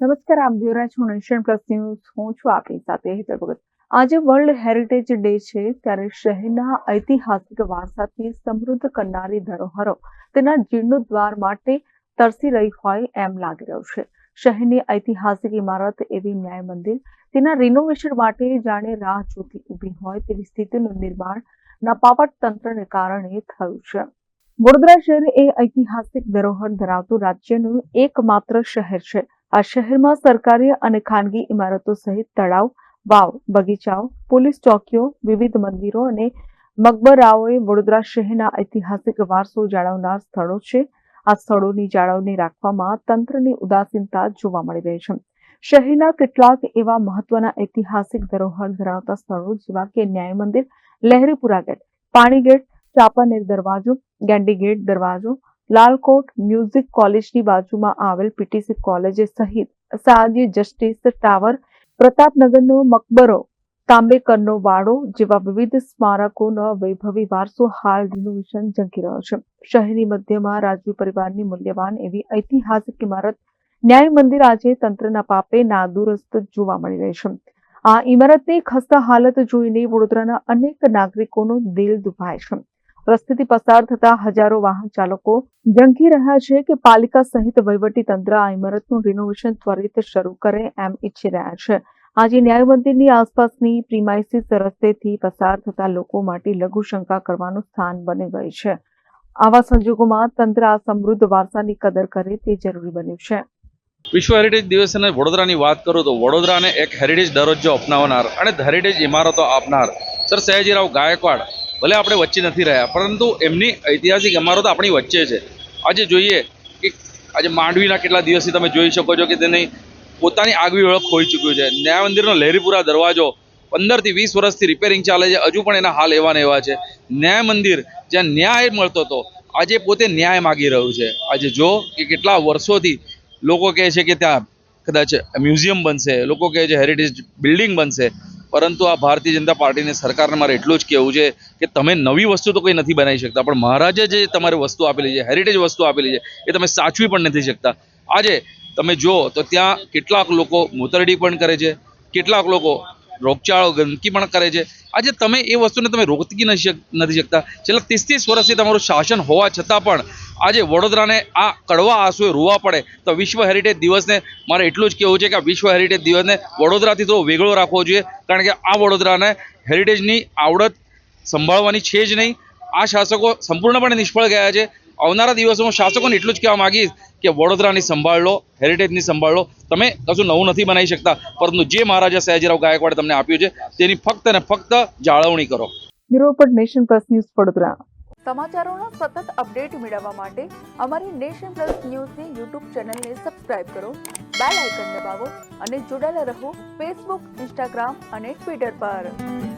નમસ્કાર આપ જોઈ રહ્યા છો નેશન પ્લસ ન્યૂઝ. હું છું આપની સાથે હેતર ભગત. આજે વર્લ્ડ હેરિટેજ ડે છે ત્યારે શહેરના ઐતિહાસિક વારસાથી સમૃદ્ધ કરનારી ધરોહરો તેના જીર્ણોદ્વાર માટે તરસી રહી હોય એમ લાગી રહ્યું છે. શહેરની ઐતિહાસિક ઇમારત એવી ન્યાય મંદિર તેના રિનોવેશન માટે જાણે રાહ જોતી ઊભી હોય તેવી સ્થિતિનું નિર્માણ નપાવટ તંત્રને કારણે થયું છે. વડોદરા શહેર એ ઐતિહાસિક ધરોહર ધરાવતું રાજ્યનું એકમાત્ર શહેર છે. આ શહેરમાં સરકારી અને ખાનગી ઇમારતો સહિત તળાવ, વાવ, બગીચાઓ, પોલીસ ચોકીઓ, વિવિધ મંદિરો અને મકબરાઓએ વડોદરા શહેરના ઐતિહાસિક વારસો જાળવનાર સ્થળો છે. આ સ્થળોની જાળવણી રાખવામાં તંત્રની ઉદાસીનતા જોવા મળી રહી છે. શહેરના કેટલાક એવા મહત્વના ઐતિહાસિક ધરોહર ધરાવતા સ્થળો જેવા કે ન્યાય મંદિર લહેરીપુરા ગેટ, પાણી ગેટ, ચાપાનેર દરવાજો ગેન્ડી ગેટ દરવાજો લાલકોટ મ્યુઝિક કોલેજની બાજુમાં આવેલ પીટીસી કોલેજ સહિત સાદી જસ્ટિસ ટાવર, પ્રતાપનગરનો મકબરો, તાંબેકરનો વાડો જેવા વિવિધ સ્મારકોનો વૈભવી વારસો હાલ રિનોવેશન ઝંકી રહ્યો છે. શહેરની મધ્યમાં રાજવી પરિવારની મૂલ્યવાન એવી ઐતિહાસિક ઇમારત ન્યાય મંદિર આજે તંત્રના પાપે નાદુરસ્ત જોવા મળી રહી છે. આ ઇમારતની ખસ્તા હાલત જોઈને વડોદરાના અનેક નાગરિકોનું દિલ દુભાય છે. રસ્તેથી પસાર થતા હજારો વાહન ચાલકો ઝંખી રહ્યા છે કે પાલિકા સહિત વહીવટી તંત્ર આ ઇમારતનું રિનોવેશન ત્વરિત શરૂ કરે એમ ઈચ્છી રહ્યા છે. આજે ન્યાય મંદિરની આસપાસની પ્રિમાઇસીસ રસ્તેથી પસાર થતા લોકો માટે લઘુશંકા કરવાનું સ્થાન બની ગઈ છે. આવા સંજોગોમાં તંત્ર આ સમૃદ્ધ વારસાની કદર કરે તે જરૂરી બન્યું છે. વિશ્વ હેરિટેજ દિવસ અને વડોદરાની વાત કરું તો વડોદરાને એક હેરિટેજ દરજ્જો અપનાવનાર અને હેરિટેજ ઇમારતો આપનાર સર સયાજીરાવ ગાયકવાડ ભલે આપણે વચ્ચે નથી રહ્યા, પરંતુ એમની ઐતિહાસિક ઇમારતો આપણી વચ્ચે છે. આજે જોઈએ કે આજે માંડવીના કેટલા દિવસથી તમે જોઈ શકો છો કે તેની પોતાની આગવી ઓળખ ખોઈ ચૂક્યું છે. ન્યાય મંદિરનો લહેરીપુરા દરવાજો પંદરથી વીસ વર્ષથી રિપેરિંગ ચાલે છે. હજુ પણ એના હાલ એવા ને એવા છે. ન્યાય મંદિર જ્યાં ન્યાય મળતો હતો, આજે પોતે ન્યાય માગી રહ્યું છે. આજે જો કે કેટલા વર્ષોથી લોકો કહે છે કે ત્યાં કદાચ મ્યુઝિયમ બનશે, લોકો કહે છે હેરિટેજ બિલ્ડિંગ બનશે પરંતુ આ ભારતીય જનતા પાર્ટીને સરકારને મારે એટલું જ કહેવું છે કે તમે નવી વસ્તુ તો કંઈ નથી બનાવી શકતા, પણ મહારાજે જે તમારે વસ્તુ આપેલી છે હેરિટેજ વસ્તુ આપેલી છે, એ તમે સાચવી પણ નથી શકતા. આજે તમે જુઓ તો ત્યાં કેટલાક લોકો મુતરડી પણ કરે છે, કેટલાક લોકો રોગચાળો, ગંદકી પણ કરે છે. આજે તમે એ વસ્તુને તમે રોકી નથી શક- નથી શકતા. છેલ્લા ત્રીસ ત્રીસ વર્ષથી તમારું શાસન હોવા છતાં પણ આજે વડોદરાને આ કડવા આંસુએ રોવા પડે. તો વિશ્વ હેરિટેજ દિવસને મારે એટલું જ કહેવું છે કે વિશ્વ હેરિટેજ દિવસને વડોદરાથી થોડો વેગળો રાખવો જોઈએ. કારણ કે આ વડોદરાને હેરિટેજની આવડત સંભાળવાની છે જ નહીં. આ શાસકો સંપૂર્ણપણે નિષ્ફળ ગયા છે. આવનારા દિવસોમાં શાસકોને એટલું જ કહેવા માંગીશ કે વડોદરાની સંભાળ લો હેરિટેજની સંભાળ લો તમે કશું નવું નથી બનાવી શકતા. પરંતુ જે મહારાજા સયાજીરાવ ગાયકવાડે તમને આપ્યું છે તેની ફક્ત ને ફક્ત જાળવણી કરો. Bureau nation plus news Vadodara. સમાચારોના સતત અપડેટ મેળવવા માટે અમારી નેશન પ્લસ ન્યૂઝની યુટ્યુબ ચેનલને સબસ્ક્રાઇબ કરો બેલ આઇકન દબાવો અને જોડાયેલા રહો ફેસબુક ઇન્સ્ટાગ્રામ અને ટ્વિટર પર.